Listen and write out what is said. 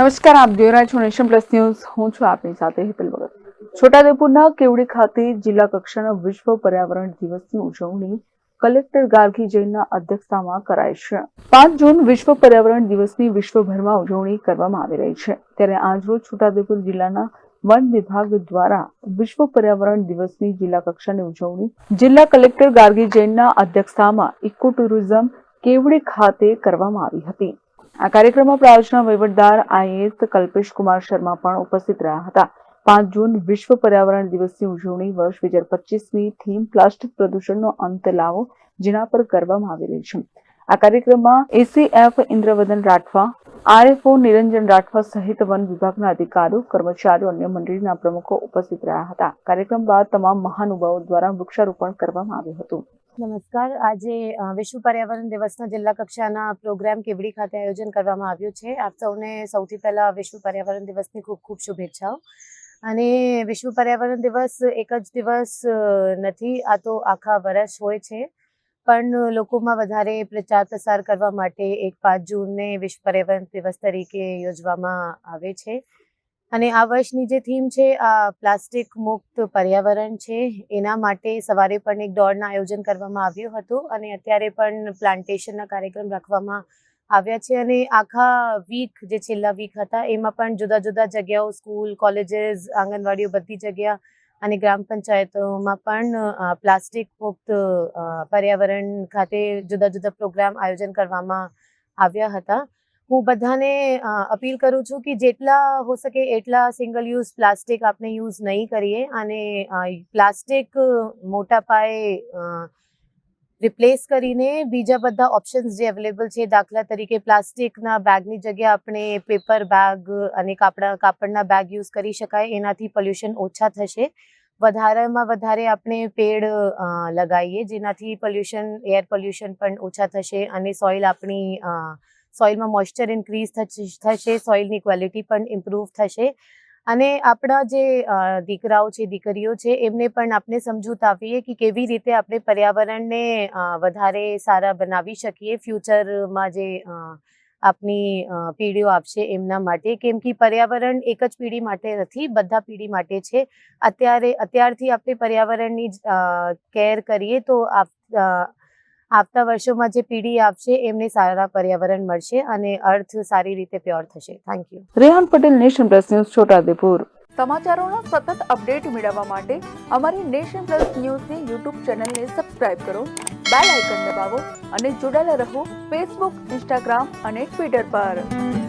નમસ્કાર, આપ જોઈ રહ્યા છો નેશન પ્લસ ન્યૂઝ. હું છું આપની સાથે હેતલ ભગત. છોટાઉદેપુરના કેવડી ખાતે જિલ્લા કક્ષાના વિશ્વ પર્યાવરણ દિવસની ઉજવણી કલેક્ટર ગાર્ગી જૈનના અધ્યક્ષતામાં કરાય છે. પાંચ જૂન વિશ્વ પર્યાવરણ દિવસની વિશ્વભરમાં ઉજવણી કરવામાં આવી રહી છે. ત્યારે આજરોજ છોટાઉદેપુર જિલ્લાના વન વિભાગ દ્વારા વિશ્વ પર્યાવરણ દિવસની જિલ્લા કક્ષાની ઉજવણી જિલ્લા કલેક્ટર ગાર્ગી જૈનના અધ્યક્ષતામાં ઇકો ટુરિઝમ કેવડી ખાતે કરવામાં આવી હતી. આ કાર્યક્રમમાં પ્રાયોજના વહીવટદાર આઈએસ કલ્પેશ કુમાર શર્મા પણ ઉપસ્થિત રહ્યા હતા. પાંચ જૂન વિશ્વ પર્યાવરણ દિવસની ઉજવણી વર્ષ બે હજાર પચીસની થીમ પ્લાસ્ટિક પ્રદૂષણનો અંત લાવો, જેના પર કરવામાં આવી રહી છે. આ કાર્યક્રમમાં એસીએફ ઇન્દ્રવદન રાઠવા, આરએફઓ નિરંજન રાઠવા સહિત વન વિભાગના અધિકારીઓ, કર્મચારીઓ અન્ય મંડળીના પ્રમુખો ઉપસ્થિત રહ્યા હતા. કાર્યક્રમ બાદ તમામ મહાનુભાવો દ્વારા વૃક્ષારોપણ કરવામાં આવ્યું હતું. નમસ્કાર. આજે વિશ્વ પર્યાવરણ દિવસના જિલ્લા કક્ષાના પ્રોગ્રામ કેવડી ખાતે આયોજન કરવામાં આવ્યું છે. આપ સૌને સૌથી પહેલા વિશ્વ પર્યાવરણ દિવસની ખૂબ ખૂબ શુભેચ્છાઓ. અને વિશ્વ પર્યાવરણ દિવસ એક જ દિવસ નથી, આ તો આખા વર્ષ હોય છે. પણ લોકોમાં વધારે પ્રચાર પ્રસાર કરવા માટે એક પાંચ જૂનને વિશ્વ પર્યાવરણ દિવસ તરીકે યોજવામાં આવે છે. અને આ વર્ષની જે થીમ છે આ પ્લાસ્ટિક મુક્ત પર્યાવરણ છે, એના માટે સવારે પણ એક દોડનું આયોજન કરવામાં આવ્યું હતું અને અત્યારે પણ પ્લાન્ટેશનના કાર્યક્રમ રાખવામાં આવ્યા છે અને આખા વીક જે છેલ્લા વીક હતા, એમાં પણ જુદા જુદા જગ્યાઓ સ્કૂલ કોલેજીસ આંગણવાડીઓ બધી જગ્યા અને ગ્રામ પંચાયતોમાં પણ પ્લાસ્ટિક મુક્ત પર્યાવરણ ખાતે જુદા જુદા પ્રોગ્રામ આયોજન કરવામાં આવ્યા હતા. હું બધાને અપીલ કરું છું કે જેટલા હો શકે એટલા સિંગલ યુઝ પ્લાસ્ટિક આપણે યુઝ નહીં કરીએ અને પ્લાસ્ટિક મોટા પાયે રિપ્લેસ કરીને બીજા બધા ઓપ્શન્સ જે અવેલેબલ છે દાખલા તરીકે પ્લાસ્ટિકના બેગની જગ્યાએ આપણે પેપર બેગ અને કાપડા કાપડના બેગ યુઝ કરી શકાય એનાથી પોલ્યુશન ઓછા થશે. વધારેમાં વધારે આપણે પેડ લગાવીએ જેનાથી પોલ્યુશન એર પોલ્યુશન પણ ઓછા થશે અને સોઇલ આપણી અ, સોઇલમાં મોઇશ્ચર ઇન્ક્રીઝ થશે, સોઇલની ક્વોલિટી પણ ઇમ્પ્રૂવ થશે. અને આપણા જે દીકરાઓ છે, દીકરીઓ છે, એમને પણ આપણે સમજૂત આપીએ કે કેવી રીતે આપણે પર્યાવરણને વધારે સારા બનાવી શકીએ ફ્યુચરમાં જે આપની પેઢીઓ આપશે એમના માટે. કેમ કે પર્યાવરણ એક જ પેઢી માટે નથી, બધા પેઢી માટે છે. અત્યારે, અત્યારથી આપણે પર્યાવરણની કેર કરીએ તો આપ- આવતા વર્ષોમાં જે પેઢી આપશે એમને સારા પર્યાવરણ મળશે અને અર્થ સારી રીતે પ્યોર થશે. Thank you Rehan Patel Nation Plus News Chhota Udepur. સમાચારોના સતત અપડેટ મેળવવા માટે અમારી નેશન પ્લસ ન્યૂઝની યુટ્યુબ ચેનલને સબસ્ક્રાઇબ કરો બેલ આઇકન દબાવો અને જોડાયેલા રહો ફેસબુક ઇન્સ્ટાગ્રામ અને ટ્વિટર પર.